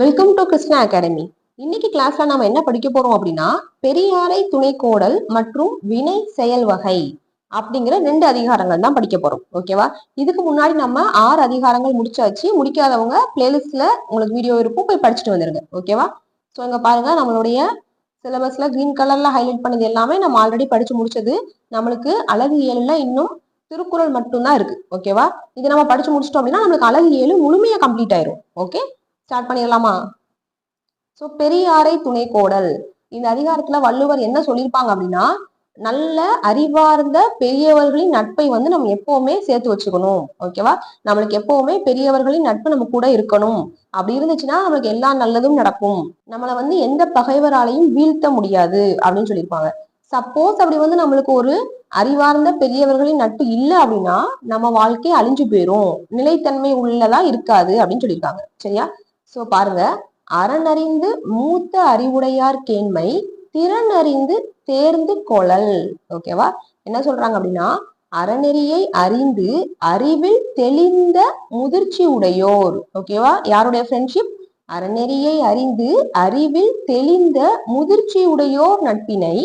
Welcome to Krishna academy இன்னைக்கு கிளாஸ்ல நாம என்ன படிக்க போறோம் அப்படின்னா பெரியாரை துணைக்கோடல் மற்றும் வினை செயல் வகை அப்படிங்கிற ரெண்டு அதிகாரங்கள் தான் படிக்க போறோம். ஓகேவா இதுக்கு முன்னாடி நம்ம ஆறு அதிகாரங்கள் முடிச்சாச்சு. முடிக்காதவங்க பிளேலிஸ்ட்ல உங்களுக்கு வீடியோ இருக்கும் போய் படிச்சுட்டு வந்துருங்க. ஓகேவா ஸோ இங்க பாருங்க நம்மளுடைய சிலபஸ்ல கிரீன் கலர்ல ஹைலைட் பண்ணது எல்லாமே நம்ம ஆல்ரெடி படிச்சு முடிச்சது. நம்மளுக்கு அழகு ஏழுல இன்னும் திருக்குறள் மட்டும்தான் இருக்கு. ஓகேவா இது நம்ம படிச்சு முடிச்சிட்டோம் அப்படின்னா நம்மளுக்கு அழகு ஏழு முழுமையா கம்ப்ளீட் ஆயிரும். ஓகே ஸ்டார்ட் பண்ணிடலாமா? ஸோ பெரியாரை துணைக்கோடல் இந்த அதிகாரத்துல வள்ளுவர் என்ன சொல்லியிருப்பாங்க அப்படின்னா நல்ல அறிவார்ந்த பெரியவர்களின் நட்பை வந்து நம்ம எப்பவுமே சேர்த்து வச்சுக்கணும். ஓகேவா நம்மளுக்கு எப்பவுமே பெரியவர்களின் நட்பு நம்ம கூட இருக்கணும். அப்படி இருந்துச்சுன்னா நம்மளுக்கு எல்லா நல்லதும் நடக்கும். நம்மள வந்து எந்த பகைவராலையும் வீழ்த்த முடியாது அப்படின்னு சொல்லியிருப்பாங்க. சப்போஸ் அப்படி வந்து நம்மளுக்கு ஒரு அறிவார்ந்த பெரியவர்களின் நட்பு இல்லை அப்படின்னா நம்ம வாழ்க்கை அழிஞ்சு போயிரும். நிலைத்தன்மை உள்ளதா இருக்காது அப்படின்னு சொல்லியிருக்காங்க. சரியா? சோ பாருங்க. அறநறிந்து மூத்த அறிவுடையார் கேண்மை திறன் அறிந்து தேர்ந்து கொளல். ஓகேவா என்ன சொல்றாங்க அப்படின்னா அறநெறியை அறிந்து அறிவில் தெளிந்த முதிர்ச்சி உடையோர். ஓகேவா யாருடைய ஃப்ரெண்ட்ஷிப் அறநெறியை அறிந்து அறிவில் தெளிந்த முதிர்ச்சி உடையோர் நட்பினை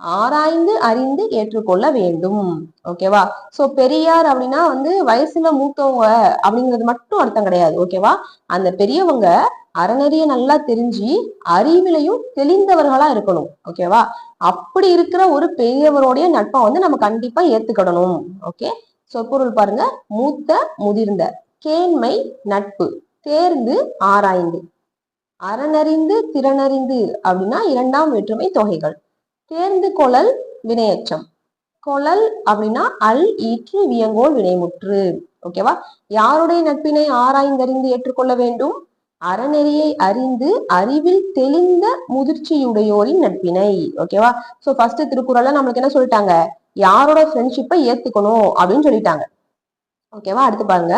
ஆராய்ந்து அறிந்து ஏற்றுக்கொள்ள வேண்டும். ஓகேவா சோ பெரியார் அப்படின்னா வந்து வயசுல மூத்தவங்க அப்படிங்கிறது மட்டும் அர்த்தம் கிடையாது. ஓகேவா அந்த பெரியவங்க அறநெறிய நல்லா தெரிஞ்சு அறிவிலையும் தெளிந்தவர்களா இருக்கணும். ஓகேவா அப்படி இருக்கிற ஒரு பெரியவருடைய நட்பை வந்து நம்ம கண்டிப்பா ஏத்துக்கிடணும். ஓகே சொற்பொருள் பாருங்க. மூத்த முதிர்ந்த கேண்மை நட்பு தேர்ந்து ஆராய்ந்து. அறநறிந்து திறனறிந்து அப்படின்னா இரண்டாம் வேற்றுமை தொகைகள். தேர்ந்து கொளல் வினையச்சம் கொளல் அப்படின்னா அல் ஈற்று வியங்கோல் வினைமுற்று. ஓகேவா யாருடைய நட்பினை ஆராய்ந்தறிந்து ஏற்றுக்கொள்ள வேண்டும்? அறநெறியை அறிந்து அறிவில் தெளிந்த முதிர்ச்சியுடையோரின் நட்பினை. ஓகேவா சோ ஃபர்ஸ்ட் திருக்குறள்ல நம்மளுக்கு என்ன சொல்லிட்டாங்க? யாரோட ஃப்ரெண்ட்ஷிப்பை ஏத்துக்கணும் அப்படின்னு சொல்லிட்டாங்க. ஓகேவா அடுத்து பாருங்க.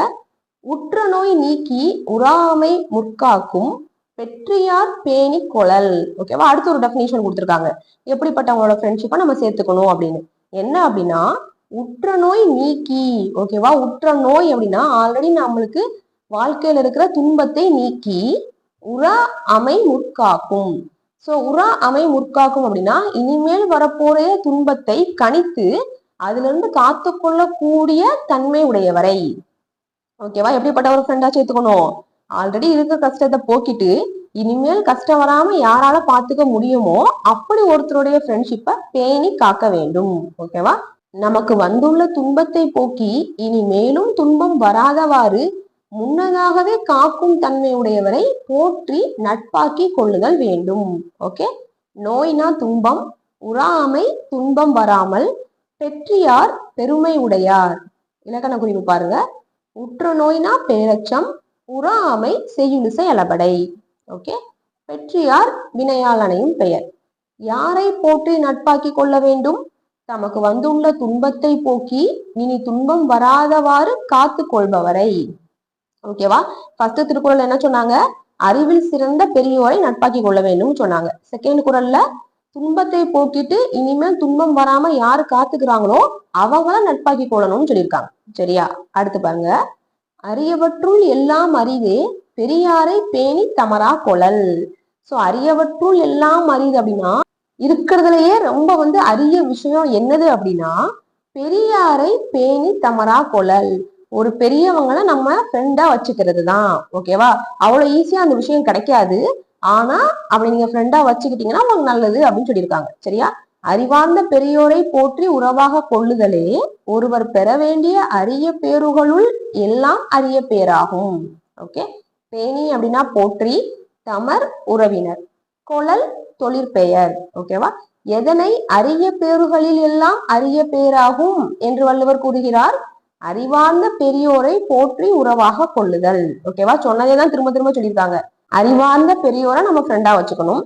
உற்ற நோய் நீக்கி உறாமை முற்காக்கும் பெற்றியார் பேணி கொழல். ஓகேவா அடுத்து ஒரு டெஃபினேஷன் கொடுத்துருக்காங்க. எப்படிப்பட்டவங்களோட ஃப்ரெண்ட்ஷிப்பை நம்ம சேர்த்துக்கணும் அப்படின்னு. என்ன அப்படின்னா உற்ற நோய் நீக்கி. ஓகேவா உற்ற நோய் அப்படின்னா ஆல்ரெடி நம்மளுக்கு வாழ்க்கையில இருக்கிற துன்பத்தை நீக்கி உரா அமை முற்காக்கும். ஸோ உரா அமை முற்காக்கும் அப்படின்னா இனிமேல் வரப்போற துன்பத்தை கணித்து அதுல இருந்து காத்து கொள்ளக்கூடிய தன்மை உடையவரை. ஓகேவா எப்படிப்பட்ட ஒரு ஃப்ரெண்டா சேர்த்துக்கணும்? ஆல்ரெடி இருக்க கஷ்டத்தை போக்கிட்டு இனிமேல் கஷ்டம் வராம யாரால பாத்துக்க முடியுமோ அப்படி ஒருத்தருடைய ஃப்ரெண்ட்ஷிப்பை பேணி காக்க வேண்டும். ஓகேவா நமக்கு வந்துள்ள துன்பத்தை போக்கி இனி மேலும் துன்பம் வராதவாறு முன்னதாகவே காக்கும் தன்மையுடையவரை போற்றி நட்பாக்கி கொள்ளுதல் வேண்டும். ஓகே நோய்னா துன்பம் உறாமை துன்பம் வராமல் பெற்றியார் பெருமை உடையார். இலக்கண குறிப்பு பாருங்க. உற்ற நோய்னா பேரச்சம் உறாமை செய்யுளிசை அளபடை. ஓகே பெற்றியார் வினையாளனையும் பெயர். யாரை போற்றி நட்பாக்கி கொள்ள வேண்டும்? தமக்கு வந்துள்ள துன்பத்தை போக்கி இனி துன்பம் வராதவாறு காத்து கொள்பவரை. ஓகேவா ஃபர்ஸ்ட் திருக்குறள் என்ன சொன்னாங்க? அறிவில் சிறந்த பெரியோரை நட்பாக்கி கொள்ள வேண்டும் சொன்னாங்க. செகண்ட் குரல்ல துன்பத்தை போக்கிட்டு இனிமேல் துன்பம் வராம யாரு காத்துக்கிறாங்களோ அவங்கள நட்பாக்கி கொள்ளணும்னு சொல்லியிருக்காங்க. சரியா? அடுத்து பாருங்க. அரியவற்றுள் எல்லாம் அறிவே பெரியாரை பேணி தமரா கொழல். சோ அரியவற்றுள் எல்லாம் அறியுது அப்படின்னா இருக்கிறதுலயே ரொம்ப வந்து அரிய விஷயம் என்னது அப்படின்னா பெரியாரை பேணி தமரா கொழல். ஒரு பெரியவங்களை நம்ம ஃப்ரெண்டா வச்சுக்கிறது தான் ஓகேவா அவ்வளவு ஈஸியா அந்த விஷயம் கிடைக்காது. ஆனா அப்படி நீங்க ஃப்ரெண்டா வச்சுக்கிட்டீங்கன்னா உங்களுக்கு நல்லது அப்படின்னு சொல்லியிருக்காங்க. சரியா? அறிவார்ந்த பெரியோரை போற்றி உறவாக கொள்ளுதலே ஒருவர் பெற வேண்டிய அரிய பேருகளுள் எல்லாம் அரிய பேராகும். ஓகே பேணி அப்படின்னா போற்றி தமர் உறவினர். கொழல் தொழிற்பெயர் ஓகேவா எதனை அரிய பேறுகளில் எல்லாம் அரிய பேராகும் என்று வள்ளுவர் கூறுகிறார்? அறிவார்ந்த பெரியோரை போற்றி உறவாக கொள்ளுதல். ஓகேவா சொன்னதே தான் திரும்ப திரும்ப சொல்லியிருக்காங்க. அறிவார்ந்த பெரியோரை நம்ம ஃப்ரெண்டா வச்சுக்கணும்.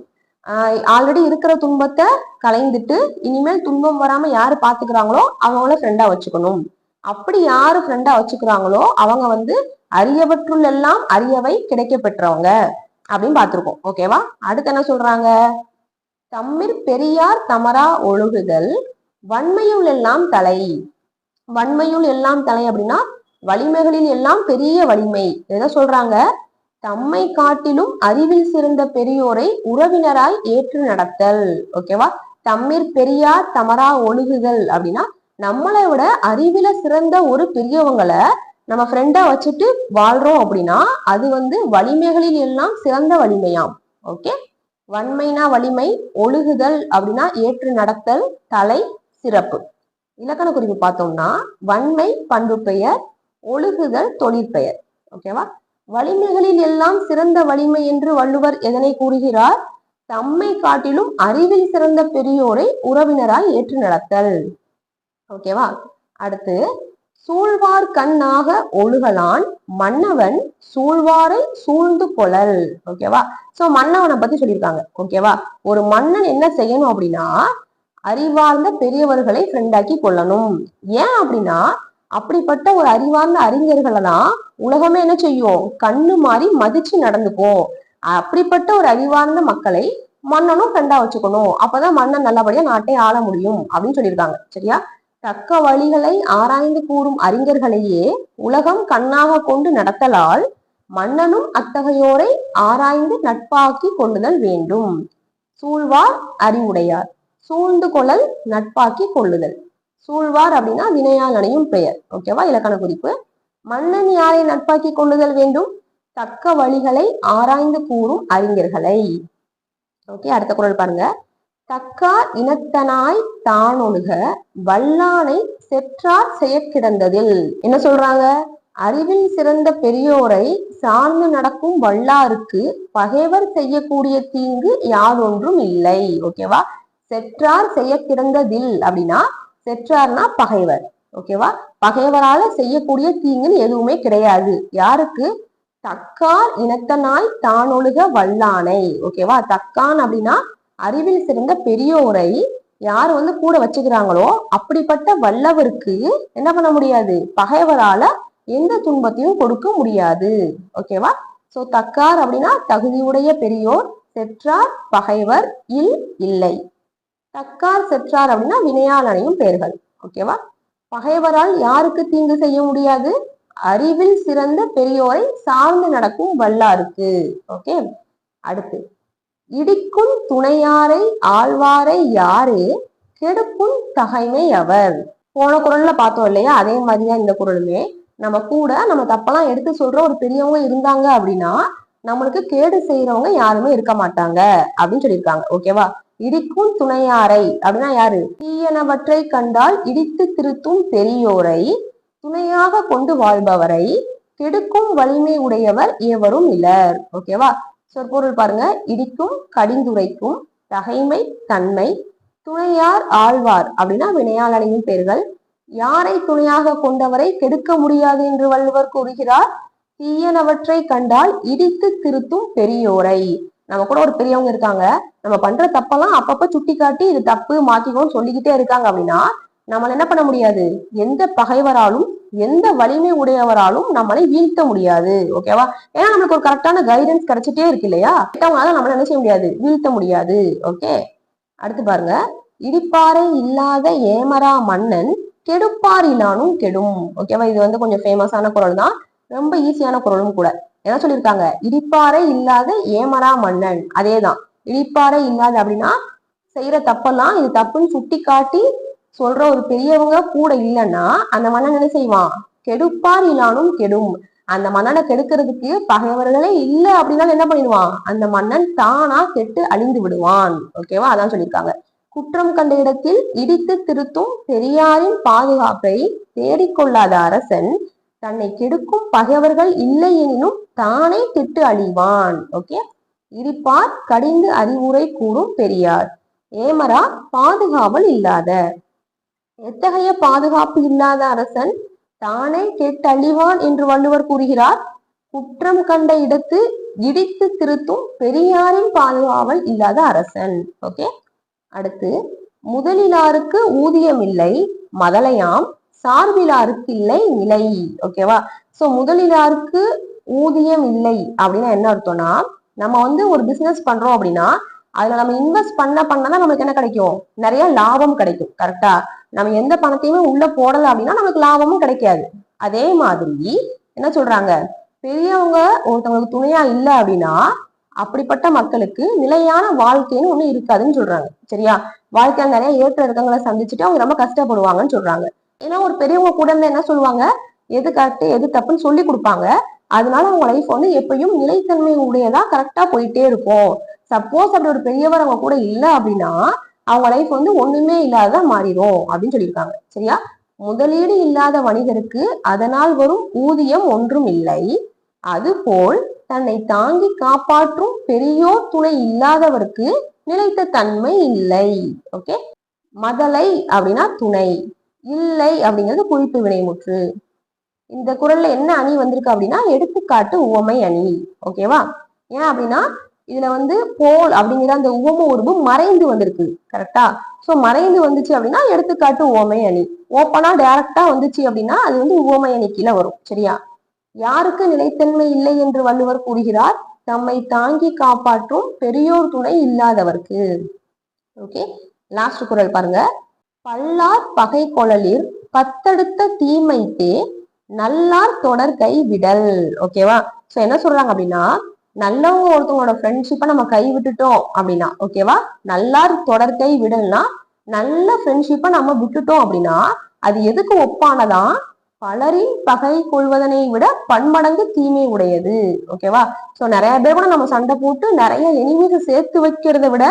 ஆல்ரெடி இருக்கிற துன்பத்தை கலைந்துட்டு இனிமேல் துன்பம் வராம யாரு பாத்துக்கிறாங்களோ அவங்கள ஃப்ரெண்டா வச்சுக்கணும். அப்படி யாரு ஃப்ரெண்டா வச்சுக்கிறாங்களோ அவங்க வந்து அறியவற்றுள் எல்லாம் அறியவை கிடைக்க பெற்றவங்க அப்படின்னு பார்த்துருக்கோம் ஓகேவா அடுத்து என்ன சொல்றாங்க? தம்மிற் பெரியார் தமரா ஒழுகுதல் வன்மையுள் எல்லாம் தலை. வன்மையுள் எல்லாம் தலை அப்படின்னா வலிமைகளில் எல்லாம் பெரிய வலிமை. எதை சொல்றாங்க? தம்மை காட்டிலும் அறிவில் சிறந்த பெரியோரை உறவினராய் ஏற்று நடத்தல். ஓகேவா தம்மிற் பெரியார் தமரா ஒழுகுதல் அப்படின்னா நம்மளை விட அறிவில சிறந்த ஒரு பெரியவங்களை நம்ம ஃப்ரெண்டா வச்சுட்டு வாழ்றோம் அப்படின்னா அது வந்து வலிமைகளில் எல்லாம் சிறந்த வலிமையாம். ஓகே வன்மைனா வலிமை ஒழுகுதல் அப்படின்னா ஏற்று நடத்தல் தலை சிறப்பு. இலக்கண குறிப்பு பார்த்தோம்னா வன்மை பண்பு பெயர் ஒழுகுதல் தொழிற்பெயர். ஓகேவா வலிமைகளில் எல்லாம் சிறந்த வலிமை என்று வள்ளுவர் எதனை கூறுகிறார்? தம்மை காட்டிலும் அறிவில் சிறந்த பெரியோரை உறவினராய் ஏற்று நடத்தல். ஓகேவா அடுத்து சூழ்வார் கண்ணாக ஒழுகலான் மன்னவன் சூழ்வாரை சூழ்ந்து கொள்ளல் ஓகேவா சோ மன்னவனை பத்தி சொல்லியிருக்காங்க. ஓகேவா ஒரு மன்னன் என்ன செய்யணும் அப்படின்னா அறிவார்ந்த பெரியவர்களை ஃப்ரெண்டாக்கி கொள்ளணும். ஏன் அப்படின்னா அப்படிப்பட்ட ஒரு அறிவார்ந்த அறிஞர்களை தான் உலகமே என்ன செய்யும்? கண்ணு மாறி மதிச்சு நடந்துக்கும். அப்படிப்பட்ட ஒரு அறிவார்ந்த மக்களை மன்னனும் ஃப்ரெண்டா வச்சுக்கணும். அப்பதான் மன்னன் நல்லபடியா நாட்டை ஆள முடியும் அப்படின்னு சொல்லியிருக்காங்க. சரியா? தக்க வழிகளை ஆராய்ந்து கூறும் அறிஞர்களையே உலகம் கண்ணாக கொண்டு நடத்தலால் மன்னனும் அத்தகையோரை ஆராய்ந்து நட்பாக்கி கொள்ளுதல் வேண்டும். சூழ்வார் அறிவுடையார். சூழ்ந்து கொள்ளல் நட்பாக்கி கொள்ளுதல். சூழ்வார் அப்படின்னா வினையால் அணையும் பெயர். ஓகேவா இலக்கண குறிப்பு. மன்னன் யாரை நட்பாக்கி கொள்ளுதல் வேண்டும்? தக்க வழிகளை ஆராய்ந்து கூறும் அறிஞர்களை. ஓகே அடுத்த குரல் பாருங்க. தக்கார் இனத்தனாய் தானொழுக வல்லானை செற்றார் செயற்கிடந்ததில். என்ன சொல்றாங்க? அறிவில் சிறந்த பெரியோரை சார்ந்து நடக்கும் வல்லாருக்கு பகைவர் செய்யக்கூடிய தீங்கு யாதொன்றும் இல்லை. ஓகேவா செற்றார் செய்ய கிடந்ததில் அப்படின்னா செற்றார்னா பகைவர். ஓகேவா பகைவரால செய்யக்கூடிய தீங்குன்னு எதுவுமே கிடையாது. யாருக்கு? தக்கார் இனத்தனாய் தானொழுக வல்லானை. ஓகேவா தக்கான் அப்படின்னா அறிவில் சிறந்த பெரியோரை யார் வந்து கூட வச்சுக்கிறாங்களோ அப்படிப்பட்ட வல்லவருக்கு என்ன பண்ண முடியாது? பகைவரால எந்த துன்பத்தையும் கொடுக்க முடியாது. ஓகேவா சோ தக்கார் அப்படின்னா தகுதியுடைய பெரியோர் செற்றார் பகைவர் இல் இல்லை. தக்கார் செற்றார் அப்படின்னா வினையால் அணையும் பெயர்கள். ஓகேவா பகைவரால் யாருக்கு தீங்கு செய்ய முடியாது? அறிவில் சிறந்த பெரியோரை சார்ந்து நடக்கும் வல்லாருக்கு. ஓகே அடுத்து இடிக்கும் துணையாரை ஆழ்வாரை யாரு? கெடுக்கும் தகைமை அவர். போன குரல்ல பார்த்தோம் இல்லையா? அதே மாதிரிதான் இந்த குரலுமே. நம்ம கூட நம்ம தப்பெல்லாம் எடுத்து சொல்ற ஒரு பெரியவங்க இருந்தாங்க அப்படின்னா நம்மளுக்கு கேடு செய்யறவங்க யாருமே இருக்க மாட்டாங்க அப்படின்னு சொல்லியிருக்காங்க. ஓகேவா இடிக்கும் துணையாரை. அப்படின்னா யாரு? தீயனவற்றை கண்டால் இடித்து திருத்தும் பெரியோரை துணையாக கொண்டு வாழ்பவரை. கெடுக்கும் வலிமை உடையவர் எவரும் இலர் ஓகேவா சொற்பொருள் பாருங்க. இடிக்கும் கடிந்துரைக்கும் தகைமை தன்மை. துணையார் ஆழ்வார். அப்படின்னா வினையால் அடையும் பெயர்கள். யாரை துணையாக கொண்டவரை கெடுக்க முடியாது என்று வள்ளுவர் கூறுகிறார். தீயனவற்றை கண்டால் இடித்து திருத்தும் பெரியோரை. நம்ம கூட ஒரு பெரியவங்க இருக்காங்க. நம்ம பண்ற தப்பெல்லாம் அப்பப்ப சுட்டி காட்டி இது தப்பு மாத்திக்கோன்னு சொல்லிக்கிட்டே இருக்காங்க அப்படின்னா நம்மள என்ன பண்ண முடியாது? எந்த பகைவராலும் எந்த வலிமை உடையவராலும் நம்மளை வீழ்த்த முடியாது. ஓகேவா ஏன்னா நம்மளுக்கு ஒரு கரெக்டான கைடன்ஸ் கிடைச்சிட்டே இருக்கு இல்லையா? கிட்டவங்களால நம்மள என்ன செய்ய முடியாது? வீழ்த்த முடியாது. ஓகே அடுத்து பாருங்க. இடிப்பாறை இல்லாத ஏமரா மன்னன் கெடுப்பாரிலானும் கெடும். ஓகேவா இது வந்து கொஞ்சம் ஃபேமஸான குரல் தான் ரொம்ப ஈஸியான குரலும் கூட. என்ன சொல்லியிருக்காங்க. இடிப்பாறை இல்லாத ஏமரா மன்னன். அதேதான். இடிப்பாறை இல்லாத அப்படின்னா செய்யற தப்பெல்லாம் இது தப்புன்னு சுட்டி காட்டி சொல்ற ஒரு பெரியவங்க கூட இல்லைன்னா அந்த மன்னன் என்ன செய்வான்? கெடுப்பார் இல்லானும் கெடும். அந்த மன்னனை கெடுக்கிறதுக்கு பகைவர்களே இல்ல அப்படின்னா என்ன பண்ணிடுவான்? அந்த மன்னன் தானா கெட்டு அழிந்து விடுவான். ஓகேவா அதான் சொல்லியிருக்காங்க. குற்றம் கண்ட இடத்தில் இடித்து திருத்தும் பெரியாரின் பாதுகாப்பை தேடிக்கொள்ளாத அரசன் தன்னை கெடுக்கும் பகைவர்கள் இல்லை எனினும் தானே கெட்டு அழிவான். ஓகே இருப்பார் கடிந்து அறிவுரை கூறும் பெரியார். ஏமரா பாதுகாவல் இல்லாத. எத்தகைய பாதுகாப்பு இல்லாத அரசன் தானே கெட்டழிவான் என்று வள்ளுவர் கூறுகிறார். குற்றம் கண்ட இடத்து இடித்து திருத்தும் பெரியாரின் பாதுகாவல் இல்லாத அரசன். ஓகே அடுத்து முதலிலாருக்கு ஊதியம் இல்லை மதலையாம் சார்பிலாருக்கு இல்லை நிலை. ஓகேவா சோ முதலிலாருக்கு ஊதியம் இல்லை அப்படின்னா என்ன அர்த்தம்னா நம்ம வந்து ஒரு பிசினஸ் பண்றோம் அப்படின்னா அதுல நம்ம இன்வெஸ்ட் பண்ண பண்ணதான் நமக்கு என்ன கிடைக்கும்? நிறைய லாபம் கிடைக்கும். கரெக்டா நம்ம எந்த பணத்தையுமே உள்ள போடல அப்படின்னா நமக்கு லாபமும் கிடைக்காது. அதே மாதிரி என்ன சொல்றாங்க? பெரியவங்க ஒருத்தவங்களுக்கு துணையா இல்ல அப்படின்னா அப்படிப்பட்ட மக்களுக்கு நிலையான வாழ்க்கைன்னு ஒண்ணு இருக்காதுன்னு சொல்றாங்க. சரியா? வாழ்க்கையில நிறைய ஏற்ற இறக்கங்களை சந்திச்சுட்டு அவங்க ரொம்ப கஷ்டப்படுவாங்கன்னு சொல்றாங்க. ஏன்னா ஒரு பெரியவங்க கூட இருந்தா என்ன சொல்லுவாங்க? எது கரெக்ட் எது தப்புன்னு சொல்லி கொடுப்பாங்க. அதனால அவங்க லைஃப் வந்து எப்பயும் நிலைத்தன்மை உடையதா கரெக்டா போயிட்டே இருக்கும். சப்போஸ் அப்படி ஒரு பெரியவர் அவங்க கூட இல்ல அப்படின்னா அவங்க லைஃப் வந்து ஒண்ணுமே இல்லாத மாறிடும் அப்படின்னு சொல்லியிருக்காங்க. சரியா? முதலீடு இல்லாத வணிகருக்கு அதனால் வரும் ஊதியம் ஒன்றும் இல்லை. அதுபோல் தன்னை தாங்கி காப்பாற்றும் பெரியோர் துணை இல்லாதவருக்கு நிலைத்த தன்மை இல்லை. ஓகே மதலை அப்படின்னா துணை. இல்லை அப்படிங்கிறது குறிப்பு வினைமுற்று. இந்த குரல்ல என்ன அணி வந்திருக்கு அப்படின்னா எடுத்துக்காட்டு உவமை அணி. ஓகேவா ஏன் அப்படின்னா இதுல வந்து போல் அப்படிங்கிற அந்த உவம உருவு மறைந்து வந்திருக்கு கரெக்டா சோ மறைந்து வந்துச்சு அப்படின்னா எடுத்துக்காட்டு உவமை அணி. ஓப்பனா டைரக்டா வந்துச்சு அப்படின்னா அது வந்து உவமை அணி கீழே வரும் சரியா? யாருக்கு நிலைத்தன்மை இல்லை என்று வள்ளுவர் கூறுகிறார்? தம்மை தாங்கி காப்பாற்றும் பெரியோர் துணை இல்லாதவர்க்கு. ஓகே லாஸ்ட் குரல் பாருங்க. பல்லார் பகை கொழலிர் கத்தடுத்த தீமைத்தே நல்லார் தொடர் கை விடல் ஓகேவா சோ என்ன சொல்றாங்க அப்படின்னா நல்லவங்க ஒருத்தவங்களோட ஃப்ரெண்ட்ஷிப்பை நம்ம கை விட்டுட்டோம் அப்படின்னா ஓகேவா நல்லார் தொடர் கை விடல்னா நல்ல ஃப்ரெண்ட்ஷிப்பை நம்ம விட்டுட்டோம் அப்படின்னா அது எதுக்கு ஒப்பானதா? பலரின் பகை கொள்வதனை விட பன்மடங்கு தீமை உடையது. ஓகேவா சோ நிறைய பேர் கூட நம்ம சண்டை போட்டு நிறைய எனிமீஸை சேர்த்து வைக்கிறத விட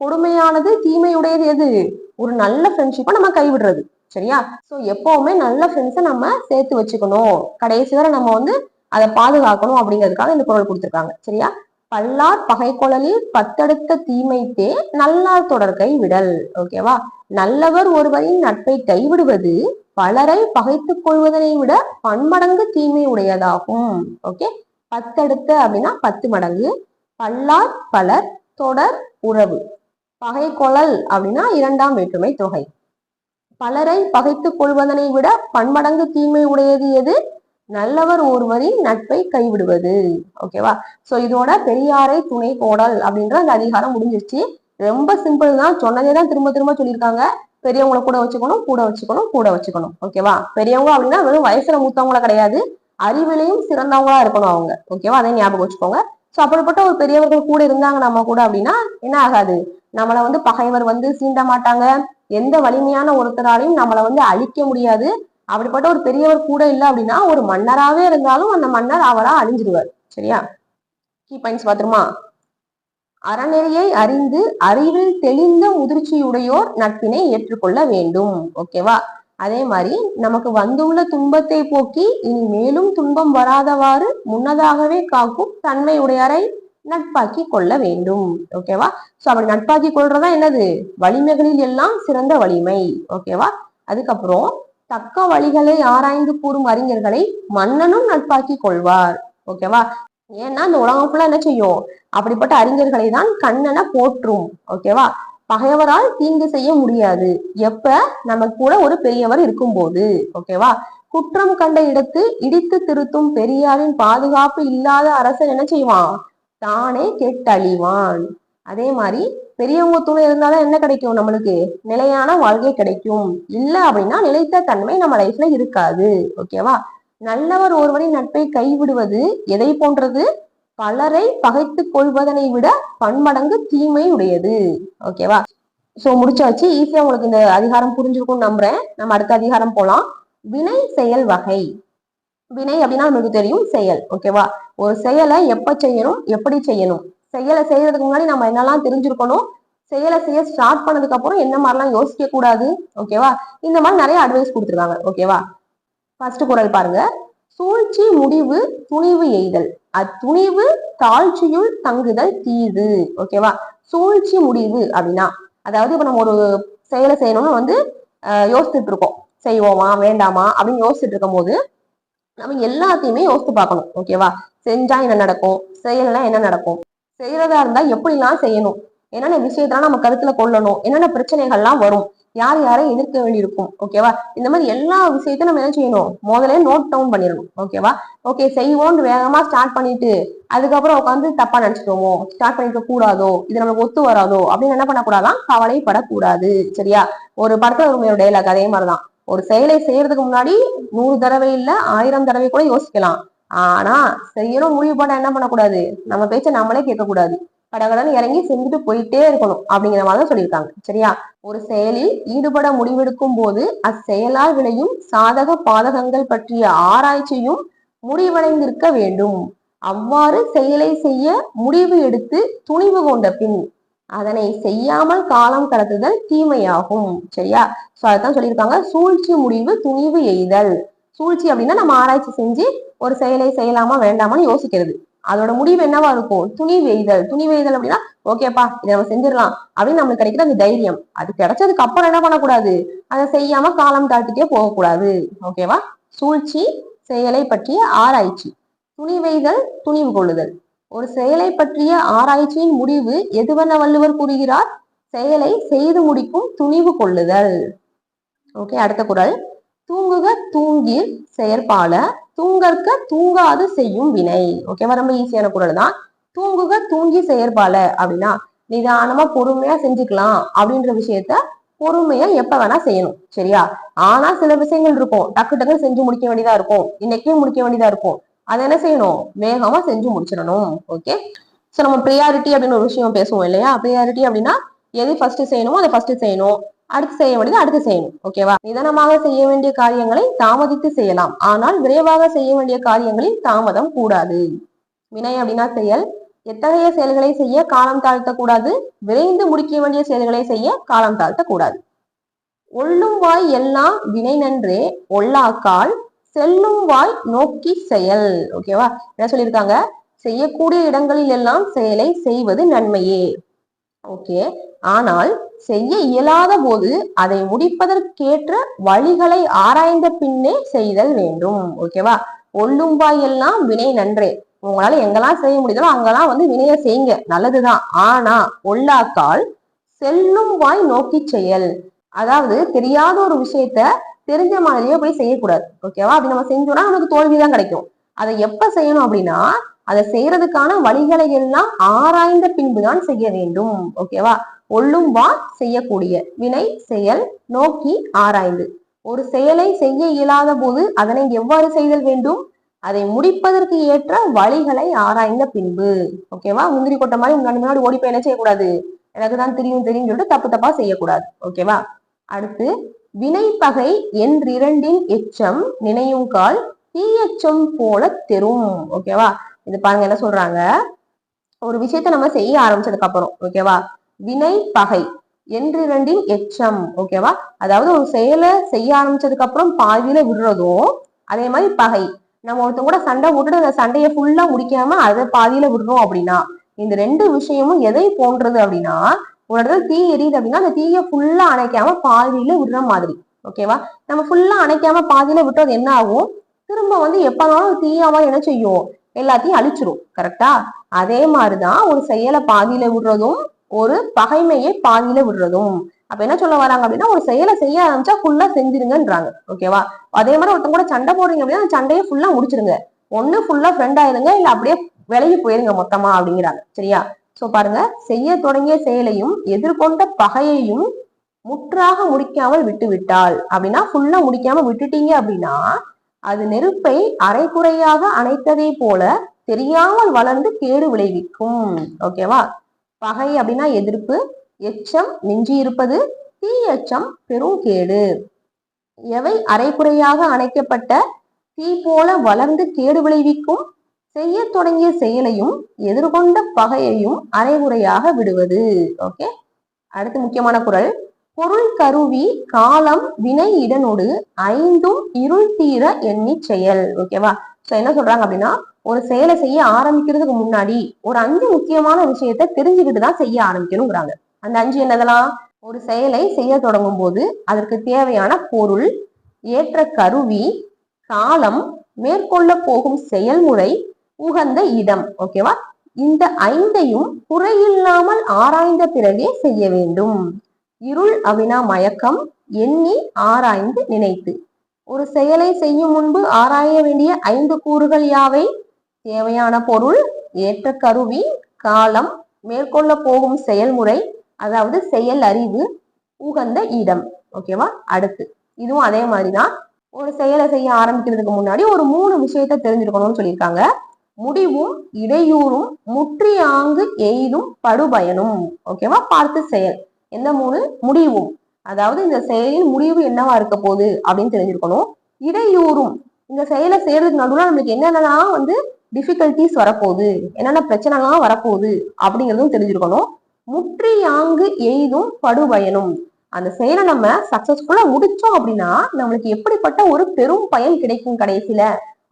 கொடுமையானது தீமை உடையது எது? ஒரு நல்ல ஃப்ரெண்ட்ஷிப்பை நம்ம கைவிடுறது சரியா? ஸோ எப்பவுமே நல்ல ஃப்ரெண்ட்ஸை நம்ம சேர்த்து வச்சுக்கணும். கடைசி வரை நம்ம வந்து அதை பாதுகாக்கணும் அப்படிங்கிறதுக்காக இந்த குரல் கொடுத்துருக்காங்க சரியா? பல்லார் பகை குழலில் பத்தடுத்த தீமைத்தே நல்லார் தொடர்கை விடல் ஓகேவா நல்லவர் ஒருவரின் நட்பை கைவிடுவது பலரை பகைத்துக் கொள்வதனை விட பன்மடங்கு தீமை உடையதாகும் ஓகே பத்தடுத்த அப்படின்னா பத்து மடங்கு. பல்லார் பலர் தொடர் உறவு பகை கொழல் அப்படின்னா இரண்டாம் வேற்றுமை தொகை. பலரை பகைத்துக் கொள்வதனை விட பன்மடங்கு தீமை உடையது எது? நல்லவர் ஒருவரின் நட்பை கைவிடுவது. ஓகேவா சோ இதோட பெரியாரை துணை கோடல் அப்படின்ற அந்த அதிகாரம் முடிஞ்சிருச்சு. ரொம்ப சிம்பிள் தான். சொன்னதே தான் திரும்ப திரும்ப சொல்லியிருக்காங்க. பெரியவங்களை கூட வச்சுக்கணும் கூட வச்சுக்கணும் கூட வச்சுக்கணும். ஓகேவா பெரியவங்க அப்படின்னா வெறும் வயசுல மூத்தவங்கள கிடையாது. அறிவிலையும் சிறந்தவங்களா இருக்கணும் அவங்க. ஓகேவா அதை ஞாபகம் வச்சுக்கோங்க. சோ அப்படிப்பட்ட ஒரு பெரியவர்கள் கூட இருந்தாங்க நம்ம கூட அப்படின்னா என்ன ஆகாது? நம்மளை வந்து பகைவர் வந்து சீண்ட மாட்டாங்க. எந்த வலிமையான ஒருத்தராலையும் நம்மள வந்து அழிக்க முடியாது. அப்படிப்பட்ட ஒரு பெரியவர் கூட இல்லை அப்படின்னா ஒரு மன்னராவே இருந்தாலும் அந்த மன்னர் அவரா அழிஞ்சிருவார். சரியா? கீ பாயிண்ட்ஸ் பாத்துருமா அறநெறியை அறிந்து அறிவில் தெளிந்த முதிர்ச்சியுடையோர் நட்பினை ஏற்றுக்கொள்ள வேண்டும். ஓகேவா அதே மாதிரி நமக்கு வந்துள்ள துன்பத்தை போக்கி இனி மேலும் துன்பம் வராதவாறு முன்னதாகவே காக்கும் தன்மை உடையாரை நட்பாக்கி கொள்ள வேண்டும் ஓகேவா சோ அப்படி நட்பாக்கி கொள்றதா என்னது? வலிமைகளில் எல்லாம் சிறந்த வலிமை. ஓகேவா அதுக்கப்புறம் தக்க வழிகளை ஆராய்ந்து கூறும் அறிஞர்களை மன்னனும் நட்பாக்கி கொள்வார் ஓகேவா ஏன்னா இந்த உலகம் ஃபுல்லா என்ன செய்யும்? அப்படிப்பட்ட அறிஞர்களை தான் கண்ணனை போற்றும். ஓகேவா பகைவரால் தீங்கு செய்ய முடியாது. எப்ப? நம்ம கூட ஒரு பெரியவர் இருக்கும்போது. ஓகேவா குற்றம் கண்ட இடத்து இடித்து திருத்தும் பெரியாரின் பாதுகாப்பு இல்லாத அரசன் என்ன செய்வான்? தானே கெட்டழிவான். அதே மாதிரி பெரியவங்க துணை இருந்தாதான் என்ன கிடைக்கும் நம்மளுக்கு? நிலையான வாழ்க்கை கிடைக்கும். இல்ல அப்படின்னா நிலைத்த தன்மை நம்ம லைஃப்ல இருக்காது. ஓகேவா நல்லவர் ஒருவரின் நட்பை கைவிடுவது எதை போன்றது? பலரை பகைத்து கொள்வதனை விட பன்மடங்கு தீமை உடையது ஓகேவா சோ முடிச்சாச்சு. ஈஸியா உங்களுக்கு இந்த அதிகாரம் புரிஞ்சிருக்கும்னு நம்புறேன். நம்ம அடுத்த அதிகாரம் போலாம். வினை செயல் வகை. வினை அப்படின்னா நமக்கு தெரியும் செயல் ஓகேவா ஒரு செயலை எப்ப செய்யணும் எப்படி செய்யணும்? செயலை செய்யறதுக்கு முன்னாடி நம்ம என்னெல்லாம் தெரிஞ்சிருக்கணும்? செயலை செய்ய ஸ்டார்ட் பண்ணதுக்கு அப்புறம் என்ன மாதிரிலாம் யோசிக்க கூடாது? ஓகேவா இந்த மாதிரி நிறைய அட்வைஸ் கொடுத்துருக்காங்க ஓகேவா ஃபர்ஸ்ட் குரல் பாருங்க. சூழ்ச்சி முடிவு துணிவு எய்தல். அத்துணிவு தாழ்ச்சியுள் தங்குதல் தீது ஓகேவா சூழ்ச்சி முடிவு அப்படின்னா அதாவது இப்ப நம்ம ஒரு செயலை செய்யணும்னு வந்து யோசிச்சுட்டு இருக்கோம். செய்வோமா வேண்டாமா அப்படின்னு யோசிச்சுட்டு இருக்கும் போது நம்ம எல்லாத்தையுமே யோசித்து பார்க்கணும் ஓகேவா செஞ்சா என்ன நடக்கும்? செயல்னா என்ன நடக்கும்? செய்யறதா இருந்தா எப்படிலாம் செய்யணும்? என்னென்ன விஷயத்தெல்லாம் நம்ம கருத்துல கொள்ளணும்? என்னென்ன பிரச்சனைகள்லாம் வரும்? யார் யாரை எதிர்க்க வேண்டியிருக்கும்? ஓகேவா இந்த மாதிரி எல்லா விஷயத்தையும் நம்ம என்ன செய்யணும்? முதல்ல நோட் டவுன் பண்ணிடணும் ஓகேவா ஓகே செய்வோம்னு வேகமா ஸ்டார்ட் பண்ணிட்டு அதுக்கப்புறம் உட்காந்து தப்பா நினைச்சிட்டோமோ ஸ்டார்ட் பண்ணிக்க கூடாதோ? இது நமக்கு ஒத்து வராதோ? அப்படின்னு என்ன பண்ணக்கூடாதான் கவலைப்படக்கூடாது சரியா? ஒரு படத்துல ஒரு டைலாக் அதே மாதிரிதான். ஒரு செயலை செய்யறதுக்கு முன்னாடி நூறு தடவை இல்ல ஆயிரம் தடவை கூட யோசிக்கலாம். ஆனா செய்யணும் முடிவு பண்ண என்ன பண்ணக்கூடாது? நம்ம பேச்ச நம்மளே கேட்கக்கூடாது. கடகடன் இறங்கி செஞ்சுட்டு போயிட்டே இருக்கணும் அப்படிங்கிற மாதிரி தான் சொல்லியிருக்காங்க. சரியா? ஒரு செயலில் ஈடுபட முடிவெடுக்கும் போது அச்செயலால் விளையும் சாதக பாதகங்கள் பற்றிய ஆராய்ச்சியும் முடிவடைந்திருக்க வேண்டும். அவ்வாறு செயலை செய்ய முடிவு எடுத்து துணிவு கொண்ட பின் அதனை செய்யாமல் காலம் கடத்துதல் தீமையாகும். சரியா? சோ அதான் சொல்லியிருக்காங்க. சூழ்ச்சி முடிவு துணிவு எய்தல். சூழ்ச்சி அப்படின்னா நம்ம ஆராய்ச்சி செஞ்சு ஒரு செயலை செய்யலாமா வேண்டாமான்னு யோசிக்கிறது. அதோட முடிவு என்னவா இருக்கும்? துணி வெய்தல் துணி வெய்தல் அப்படின்னா ஓகேப்பா இதை நம்ம செஞ்சிடலாம் அப்படின்னு நம்மளுக்கு கிடைக்கிற அந்த தைரியம். அது கிடைச்சதுக்கு அப்புறம் என்ன பண்ணக்கூடாது? அதை செய்யாம காலம் தாழ்த்திட்டே போகக்கூடாது. ஓகேவா? சூழ்ச்சி செயலை பற்றிய ஆராய்ச்சி. துணி வெய்தல் துணிவு கொள்ளுதல். ஒரு செயலை பற்றிய ஆராய்ச்சியின் முடிவு எதுவென வள்ளுவர் கூறுகிறார்? செயலை செய்து முடிக்கும் துணிவு கொள்ளுதல். ஓகே அடுத்த குரல். தூங்குக தூங்கி செயற்பால. தூங்கற்க தூங்காது செய்யும் வினை. ஓகேவா ரொம்ப ஈஸியான குரல் தான். தூங்குக தூங்கி செயற்பால அப்படின்னா நிதானமா பொறுமையா செஞ்சுக்கலாம் அப்படின்ற விஷயத்த பொறுமையா எப்ப வேணா செய்யணும் சரியா? ஆனா சில விஷயங்கள் இருக்கும். டக்கு டக்குன்னு செஞ்சு முடிக்க வேண்டியதா இருக்கும். இன்னைக்கே முடிக்க வேண்டியதா இருக்கும். அதை என்ன செய்யணும்? வேகமா செஞ்சு முடிச்சிடணும். ஓகே சோ நம்ம ப்ரியாரிட்டி அப்படின்னு ஒரு விஷயம் பேசுவோம் இல்லையா? ப்ரியாரிட்டி அப்படின்னா எது ஃபர்ஸ்ட் செய்யணுமோ அதை ஃபர்ஸ்ட் செய்யணும். அடுத்து செய்ய வேண்டியது அடுத்து செய்யணும். ஓகேவா நிதானமாக செய்ய வேண்டிய காரியங்களை தாமதித்து செய்யலாம். ஆனால் விரைவாக செய்ய வேண்டிய காரியங்களில் தாமதம் கூடாது. வினை அப்படின்னா செயல். எத்தகைய செயல்களை செய்ய காலம் தாழ்த்தக்கூடாது? விரைந்து முடிக்க வேண்டிய செயல்களை செய்ய காலம் தாழ்த்தக்கூடாது. ஒள்ளும் வாய் எல்லாம் வினை நன்றே. ஒல்லாக்கால் செல்லும் வாய் நோக்கி செயல். ஓகேவா என்ன சொல்லியிருக்காங்க? செய்யக்கூடிய இடங்களில் எல்லாம் செயலை செய்வது நன்மையே. ஓகே ஆனால் செய்ய இயலாத போது அதை முடிப்பதற்கேற்ற வழிகளை ஆராய்ந்த பின்னே செய்தல் வேண்டும். ஓகேவா ஒள்ளும் வாய் எல்லாம் வினை நன்றே. உங்களால எங்கெல்லாம் செய்ய முடியுதோ அங்கெல்லாம் வந்து வினைய செய்யுங்க. நல்லதுதான். ஆனா ஒல்லாக்கால் செல்லும் வாய் நோக்கி செயல். அதாவது தெரியாத ஒரு விஷயத்த தெரிஞ்ச மாதிரியே போய் செய்யக்கூடாது. ஓகேவா அப்படி நம்ம செஞ்சோம்னா நமக்கு தோல்விதான் கிடைக்கும். அதை எப்ப செய்யணும் அப்படின்னா அதை செய்யறதுக்கான வழிகளை எல்லாம் ஆராய்ந்த பின்புதான் செய்ய வேண்டும். ஓகேவா ஒள்ளும் வா செய்யக்கூடிய வினை செயல் நோக்கி ஆராய்ந்து. ஒரு செயலை செய்ய இயலாத போது அதனை எவ்வாறு செய்தல் வேண்டும்? அதை முடிப்பதற்கு ஏற்ற வழிகளை ஆராய்ந்த பின்பு. ஓகேவா முந்திரி கொட்ட மாதிரி முன்னாடி முன்னாடி ஓடி போய் என்ன செய்யக்கூடாது? எனக்கு தான் தெரியும் தெரியும் சொல்லிட்டு தப்பு தப்பா செய்யக்கூடாது. ஓகேவா அடுத்து வினைப்பகை என்றிரண்டின் எச்சம் நினையும் கால் தீயச்சம் போல தெரும். ஓகேவா இது பாருங்க என்ன சொல்றாங்க? ஒரு விஷயத்த நம்ம செய்ய ஆரம்பிச்சதுக்கு அப்புறம் ஓகேவா வினை பகை என்றிரண்டின் எச்சம் ஓகேவா அதாவது ஒரு செயலை செய்ய ஆரம்பிச்சதுக்கு அப்புறம் பாதியில விடுறதும் அதே மாதிரி பகை. நம்ம ஒருத்தங்க கூட சண்டை விட்டுட்டு அந்த சண்டையை ஃபுல்லா முடிக்காம அதை பாதியில விடுறோம் அப்படின்னா இந்த ரெண்டு விஷயமும் எதை போன்றது அப்படின்னா ஒரு இடத்துல தீ எரியுது அப்படின்னா அந்த தீயை ஃபுல்லா அணைக்காம பாதியில விடுற மாதிரி. ஓகேவா நம்ம ஃபுல்லா அணைக்காம பாதியில விட்டது என்ன ஆகும்? திரும்ப வந்து எப்பனாலும் தீயாவா என்ன செய்யும்? எல்லாத்தையும் அழிச்சிரும். கரெக்டா அதே மாதிரிதான் ஒரு செயலை பாதியில விடுறதும் ஒரு பகைமையை பாதியில விடுறதும். அப்ப என்ன சொல்ல வராங்க அப்படின்னா ஒரு செயலை செய்ய ஆரம்பிச்சா ஃபுல்லா செஞ்சிருங்கன்றாங்க. ஓகேவா அதே மாதிரி ஒருத்தங்க கூட சண்டை போடுறீங்க அப்படின்னா அந்த சண்டையை ஃபுல்லா முடிச்சிருங்க. ஒண்ணு ஃபுல்லா ஃப்ரெண்ட் ஆயிருங்க இல்ல அப்படியே விலகி போயிருங்க மொத்தமா அப்படிங்கிறாங்க. சரியா? சோ பாருங்க செய்ய தொடங்கிய செயலையும் எதிர்கொண்ட பகையையும் முற்றாக முடிக்காமல் விட்டு விட்டால் அப்படின்னா ஃபுல்லா முடிக்காம விட்டுட்டீங்க அப்படின்னா அது நெருப்பை அரைக்குறையாக அணைத்ததை போல தெரியாமல் வளர்ந்து கேடு விளைவிக்கும். ஓகேவா பகை அப்படின்னா எதிர்ப்பு எச்சம் மிஞ்சி இருப்பது தீ எச்சம் பெரும் கேடு. எவை அரைக்குறையாக அணைக்கப்பட்ட தீ போல வளர்ந்து கேடு விளைவிக்கும்? செய்ய தொடங்கிய செயலையும் எதிர்கொண்ட பகையையும் அரைகுறையாக விடுவது. ஓகே அடுத்து முக்கியமான குரல். பொருள் கருவி காலம் வினை இடனோடு ஐந்தும் இருள் தீர எண்ணி செயல். ஓகேவா சோ என்ன சொல்றாங்க அப்படின்னா ஒரு செயலை செய்ய ஆரம்பிக்கிறதுக்கு முன்னாடி ஒரு அஞ்சு முக்கியமான விஷயத்த தெரிஞ்சுக்கிட்டு தான் செய்ய ஆரம்பிக்கணுங்கிறாங்க. அந்த அஞ்சு என்னதெல்லாம்? ஒரு செயலை செய்ய தொடங்கும் போது அதற்கு தேவையான பொருள் ஏற்ற கருவி காலம் மேற்கொள்ள போகும் செயல்முறை உகந்த இடம் ஓகேவா இந்த ஐந்தையும் குறையில்லாமல் ஆராய்ந்த பிறகே செய்ய வேண்டும். இருள் அவினா மயக்கம் எண்ணி ஆராய்ந்து நினைத்து. ஒரு செயலை செய்யும் முன்பு ஆராய வேண்டிய ஐந்து கூறுகள் யாவை? தேவையான பொருள் ஏற்ற கருவி காலம் மேற்கொள்ள போகும் செயல்முறை அதாவது செயல் அறிவு உகந்த இடம் ஓகேவா அடுத்து இதுவும் அதே மாதிரிதான். ஒரு செயலை செய்ய ஆரம்பிக்கிறதுக்கு முன்னாடி ஒரு மூணு விஷயத்த தெரிஞ்சிருக்கணும்னு சொல்லியிருக்காங்க. முடிவும் இடையூறும் முற்றியாங்கு எய்தும் படுபயனும். ஓகேவா பார்த்து செயல். எந்த மூணு? முடிவும். அதாவது இந்த செயலின் முடிவு என்னவா இருக்க போகுது அப்படின்னு தெரிஞ்சிருக்கணும். இடையூறும். இந்த செயலை செய்யறதுக்கு நடுவில் நம்மளுக்கு என்னென்னலாம் வந்து டிஃபிகல்டிஸ் வரப்போகுது? என்னென்ன பிரச்சனைலாம் வரப்போகுது? அப்படிங்கிறதும் தெரிஞ்சிருக்கணும். முற்றியாங்கு எய்தும் படுபயனும். அந்த செயலை நம்ம சக்சஸ்ஃபுல்லா முடிச்சோம் அப்படின்னா நம்மளுக்கு எப்படிப்பட்ட ஒரு பெரும் பயன் கிடைக்கும் கடைசியில?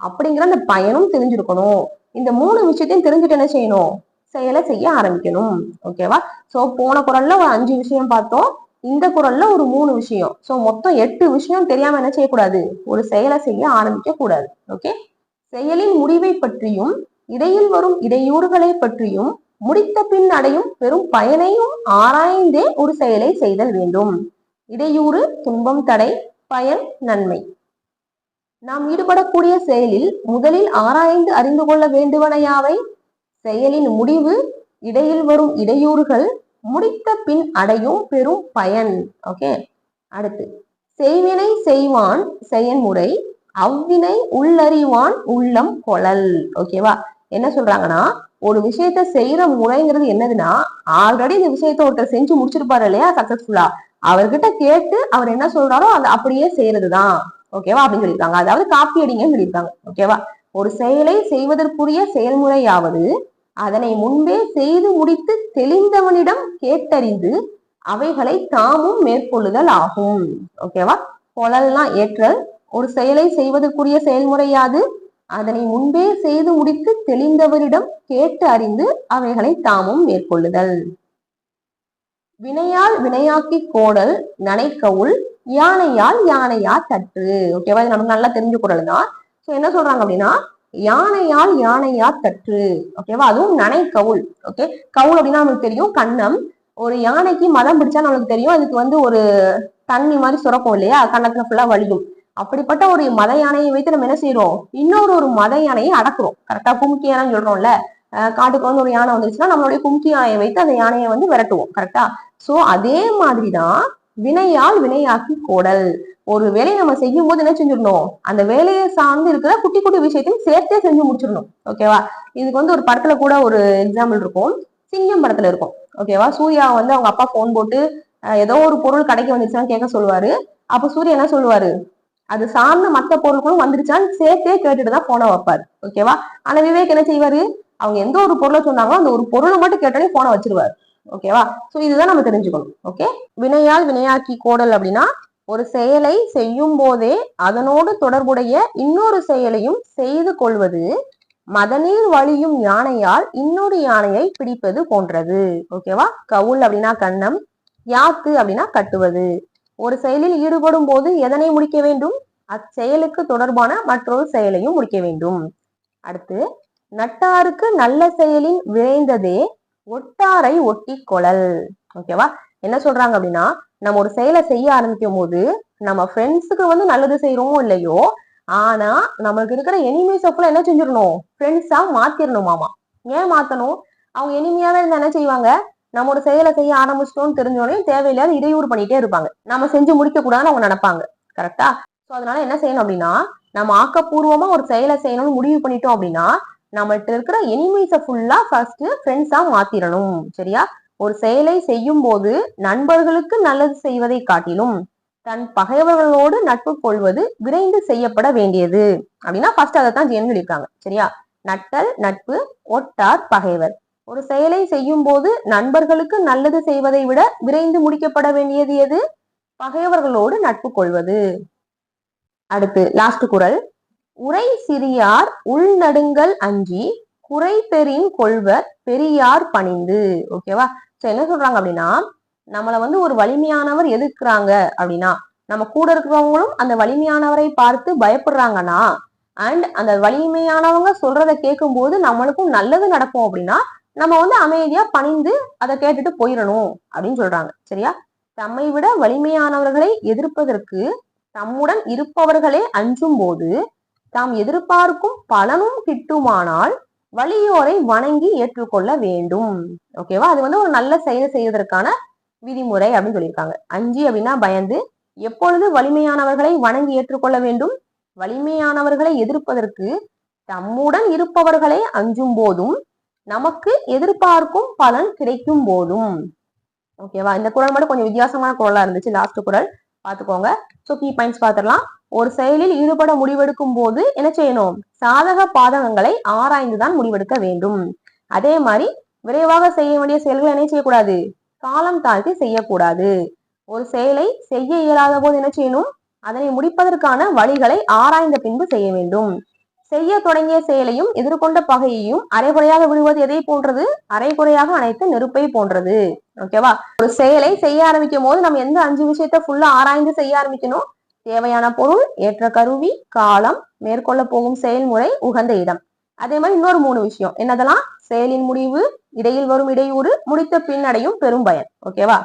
அப்படிங்கிற அந்த பயனும் தெரிஞ்சிருக்கணும். இந்த மூணு விஷயத்தையும் தெரிஞ்சுட்டு என்ன செய்யணும்? செயலை செய்ய ஆரம்பிக்கணும். ஓகேவா சோ போன குரல்ல ஒரு அஞ்சு விஷயம் பார்த்தோம். இந்த குரல்ல ஒரு மூணு விஷயம். சோ மொத்தம் எட்டு விஷயம் தெரியாம என்ன செய்யக்கூடாது? ஒரு செயலை செய்ய ஆரம்பிக்க கூடாது ஓகே செயலின் முடிவை பற்றியும் இடையில் வரும் இடையூறுகளை பற்றியும் முடித்த பின் அடையும் பெரும் பயனையும் ஆராய்ந்தே ஒரு செயலை செய்தல் வேண்டும். இடையூறு துன்பம் தடை பயன் நன்மை. நாம் ஈடுபடக்கூடிய செயலில் முதலில் ஆராய்ந்து அறிந்து கொள்ள வேண்டுவனையாவை செயலின் முடிவு இடையில் வரும் இடையூறுகள் முடித்த பின் அடையும் பெரும் பயன். ஓகே அடுத்து செய்வினை செய்வான் செயன்முறை அவ்வினை உள்ளறிவான் உள்ளம் கொழல். ஓகேவா என்ன சொல்றாங்கன்னா ஒரு விஷயத்த செய்யற முறைங்கிறது என்னதுன்னா ஆல்ரெடி இந்த விஷயத்த ஒருத்தர் செஞ்சு முடிச்சிருப்பாரு இல்லையா சக்சஸ்ஃபுல்லா அவர்கிட்ட கேட்டு அவர் என்ன சொல்றாரோ அது அப்படியே செய்யறதுதான் ஓகேவா அப்படின்னு சொல்லியிருக்காங்க. அதாவது காப்பி அடிங்கன்னு சொல்லியிருக்காங்க. ஓகேவா ஒரு செயலை செய்வதற்குரிய செயல்முறையாவது அதனை முன்பே செய்து முடித்து தெளிந்தவனிடம் கேட்டறிந்து அவைகளை தாமும் மேற்கொள்ளுதல் ஆகும். ஓகேவா கொழல்லாம் ஏற்றல். ஒரு செயலை செய்வதற்குரிய செயல்முறையாது. அதனை முன்பே செய்து முடித்து தெளிந்தவரிடம் கேட்டு அறிந்து அவைகளை தாமும் மேற்கொள்ளுதல். வினையால் வினையாக்கி கோடல் நனைக்கவுள் யானையால் யானையா தட்டு. ஓகேவா இது நமக்கு நல்லா தெரிஞ்ச குரல் தான். ஸோ என்ன சொல்றாங்க அப்படின்னா யானையால் யானையா தட்டு. ஓகேவா அதுவும் நனை கவுள் ஓகே கவுள் அப்படின்னா நமக்கு தெரியும் கண்ணம். ஒரு யானைக்கு மதம் பிடிச்சா நம்மளுக்கு தெரியும். அதுக்கு வந்து ஒரு தண்ணி மாதிரி சுரக்கும் இல்லையா? கண்ணத்துல ஃபுல்லா வலியும் அப்படிப்பட்ட ஒரு மத யானையை வைத்து நம்ம என்ன செய்யறோம் இன்னொரு ஒரு மத யானையை அடக்குறோம். கரெக்டா கும்கி யானை சொல்றோம்ல. காட்டுக்கு வந்து ஒரு யானை வந்துருச்சுன்னா நம்மளுடைய கும்கி யானையை வைத்து அந்த யானையை வந்து விரட்டுவோம். கரெக்டா சோ அதே மாதிரிதான் வினையால் வினையாக்கி கோடல். ஒரு வேலையை நம்ம செய்யும் போது என்ன செஞ்சிடணும்? அந்த வேலையை சார்ந்து இருக்கிற குட்டி குட்டி விஷயத்தையும் சேர்த்தே செஞ்சு முடிச்சிடணும். ஓகேவா இதுக்கு வந்து ஒரு படத்துல கூட ஒரு எக்ஸாம்பிள் இருக்கும். சிங்கம் படத்துல இருக்கும். ஓகேவா சூர்யா வந்து அவங்க அப்பா போன் போட்டு ஏதோ ஒரு பொருள் கடைக்கு வந்துருச்சான்னு கேட்க சொல்லுவாரு. அப்ப சூர்யா என்ன சொல்லுவாரு? அது சார்ந்த மற்ற பொருட்களும் வந்துருச்சான்னு சேர்த்தே கேட்டுட்டு தான் போனை வைப்பாரு. ஓகேவா ஆனா விவேக் என்ன செய்வாரு? அவங்க எந்த ஒரு பொருளை சொன்னாங்களோ அந்த ஒரு பொருளை மட்டும் கேட்டாலே போனை வச்சிருவாரு. ஓகேவா சோ இதுதான் நம்ம தெரிஞ்சுக்கணும். ஓகே வினையால் வினையாக்கி கோடல் அப்படின்னா ஒரு செயலை செய்யும் போதே அதனோடு தொடர்புடைய இன்னொரு செயலையும் செய்து கொள்வது மதநீர் வழியும் யானையால் இன்னொரு யானையை பிடிப்பது போன்றது. ஓகேவா கவுல் அப்படின்னா கண்ணம் யாத்து அப்படின்னா கட்டுவது. ஒரு செயலில் ஈடுபடும் போது எதனை முடிக்க வேண்டும்? அச்செயலுக்கு தொடர்பான மற்றொரு செயலையும் முடிக்க வேண்டும். அடுத்து நட்டாருக்கு நல்ல செயலின் விரைந்ததே ஒட்டாரை ஒட்டி கொழல். ஓகேவா என்ன சொல்றாங்க அப்படின்னா நம்ம ஒரு செயலை செய்ய ஆரம்பிக்கும் போது நம்ம ஃப்ரெண்ட்ஸுக்கு வந்து நல்லது செய்யறோமோ இல்லையோ ஆனா நம்மளுக்கு இருக்கிற எனிமீஸ் ஃபுல்லா என்ன செஞ்சிடணும்? ஃப்ரெண்ட்ஸா மாத்திரணுமாமா ஏன் மாத்தணும்? அவங்க எனிமையாவே இருந்தா என்ன செய்வாங்க? நம்ம ஒரு செயலை செய்ய ஆரம்பிச்சிட்டோம்னு தெரிஞ்சோடனே தேவையில்லாத இடையூறு பண்ணிட்டே இருப்பாங்க. நம்ம செஞ்சு முடிக்க கூடாதுன்னு அவங்க நினைப்பாங்க. கரெக்டா சோ அதனால என்ன செய்யணும் அப்படின்னா நம்ம ஆக்கப்பூர்வமா ஒரு செயலை செய்யணும்னு முடிவு பண்ணிட்டோம் அப்படின்னா நம்மள்ட்ட இருக்கிற எனிமீஸை ஃபுல்லா ஃபர்ஸ்ட் ஃப்ரெண்ட்ஸா மாத்திரணும் சரியா? ஒரு செயலை செய்யும் போது நண்பர்களுக்கு நல்லது செய்வதை காட்டிலும் தன் பகைவர்களோடு நட்பு கொள்வது விரைந்து செய்யப்பட வேண்டியது. அப்படின்னா ஃபர்ஸ்ட் அதை தான் ஜெயன் சொல்லியிருக்காங்க சரியா? நட்டல் நட்பு ஒட்டார் பகைவர். ஒரு செயலை செய்யும் போது நண்பர்களுக்கு நல்லது செய்வதை விட விரைந்து முடிக்கப்பட வேண்டியது எது? பகைவர்களோடு நட்பு கொள்வது. அடுத்து லாஸ்ட் குரல். உரை சிறியார் உள்நடுங்கள் அஞ்சி குறை பெறின் கொள்வர் பெரியார் பணிந்து. ஓகேவா சோ என்ன சொல்றாங்க அப்படின்னா நம்மளை வந்து ஒரு வலிமையானவர் எதிர்க்கிறாங்க அப்படின்னா நம்ம கூட இருக்கிறவங்களும் அந்த வலிமையானவரை பார்த்து பயப்படுறாங்கன்னா அண்ட் அந்த வலிமையானவங்க சொல்றத கேட்கும் போது நம்மளுக்கும் நல்லது நடக்கும் அப்படின்னா நம்ம வந்து அமைதியா பணிந்து அதை கேட்டுட்டு போயிடணும் அப்படின்னு சொல்றாங்க. சரியா? தம்மை விட வலிமையானவர்களை எதிர்ப்பதற்கு தம்முடன் இருப்பவர்களே அஞ்சும் போது தாம் எதிர்பார்க்கும் பலனும் கிட்டுமானால் வலியோரை வணங்கி ஏற்றுக்கொள்ள வேண்டும். ஓகேவா அது வந்து ஒரு நல்ல செயல் செய்வதற்கான விதிமுறை அப்படின்னு சொல்லியிருக்காங்க. அஞ்சு அப்படின்னா பயந்து எப்பொழுது வலிமையானவர்களை வணங்கி ஏற்றுக்கொள்ள வேண்டும்? வலிமையானவர்களை எதிர்ப்பதற்கு தம்முடன் இருப்பவர்களை அஞ்சும் போதும் நமக்கு எதிர்பார்க்கும் பலன் கிடைக்கும் போதும். ஓகேவா இந்த குரல் மட்டும் கொஞ்சம் வித்தியாசமான குரலா இருந்துச்சு லாஸ்ட் குரல். பாத்துக்கோங்க ஸோ கீ பாயிண்ட்ஸ் பார்த்துடலாம். ஒரு செயலில் ஈடுபட முடிவெடுக்கும் போது என்ன செய்யணும்? சாதக பாதகங்களை ஆராய்ந்துதான் முடிவெடுக்க வேண்டும். அதே மாதிரி விரைவாக செய்ய வேண்டிய செயல்களை என்ன செய்யக்கூடாது? காலம் தாழ்த்தி செய்யக்கூடாது. ஒரு செயலை செய்ய இயலாத போது என்ன செய்யணும்? அதனை முடிப்பதற்கான வழிகளை ஆராய்ந்த பின்பு செய்ய வேண்டும். செய்ய தொடங்கிய செயலையும் எதிர்கொண்ட பகையையும் அரைகுறையாக விடுவது எதை போன்றது? அரைகுறையாக அனைத்து நெருப்பை போன்றது. ஓகேவா ஒரு செயலை செய்ய ஆரம்பிக்கும் போது நம்ம எந்த அஞ்சு விஷயத்த ஃபுல்லா ஆராய்ந்து செய்ய ஆரம்பிக்கணும்? தேவையான பொருள் ஏற்ற கருவி காலம் மேற்கொள்ள போகும் செயல்முறை உகந்த இடம். அதே மாதிரி இன்னொரு மூணு விஷயம். என்னதெல்லாம்? செயலின் முடிவு இடையில் வரும் இடையூறு முடித்த பின்னடையும் பெரும் பயன். ஓகேவா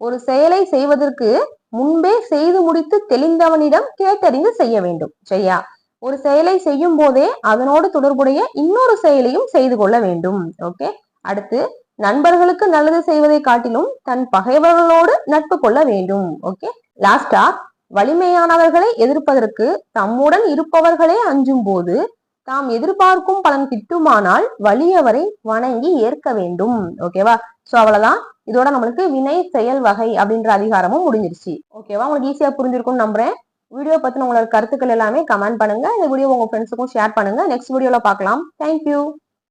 ஒரு செயலை செய்வதற்கு முன்பே செய்து முடித்து தெளிந்தவனிடம் கேட்டறிந்து செய்ய வேண்டும். சரியா? ஒரு செயலை செய்யும் போதே அதனோடு தொடர்புடைய இன்னொரு செயலையும் செய்து கொள்ள வேண்டும். ஓகே அடுத்து நண்பர்களுக்கு நல்லது செய்வதை காட்டிலும் தன் பகைவர்களோடு நட்பு கொள்ள வேண்டும். ஓகே லாஸ்டா வலிமையானவர்களை எதிர்ப்பதற்கு தம்முடன் இருப்பவர்களே அஞ்சும் போது தாம் எதிர்பார்க்கும் பலன் கிட்டுமானால் வலியவரை வணங்கி ஏற்க வேண்டும். ஓகேவா சோ அவ்வளவுதான். இதோட நம்மளுக்கு வினை செயல் வகை அப்படின்ற அதிகாரமும் முடிஞ்சிருச்சு. ஓகேவா உங்களுக்கு ஈஸியா புரிஞ்சிருக்கும்னு நம்புறேன். வீடியோ பத்தின உங்களோட கருத்துக்கள் எல்லாமே கமெண்ட் பண்ணுங்க. இந்த வீடியோ உங்க ஃப்ரெண்ட்ஸுக்கும் ஷேர் பண்ணுங்க. நெக்ஸ்ட் வீடியோல பார்க்கலாம். தேங்க்யூ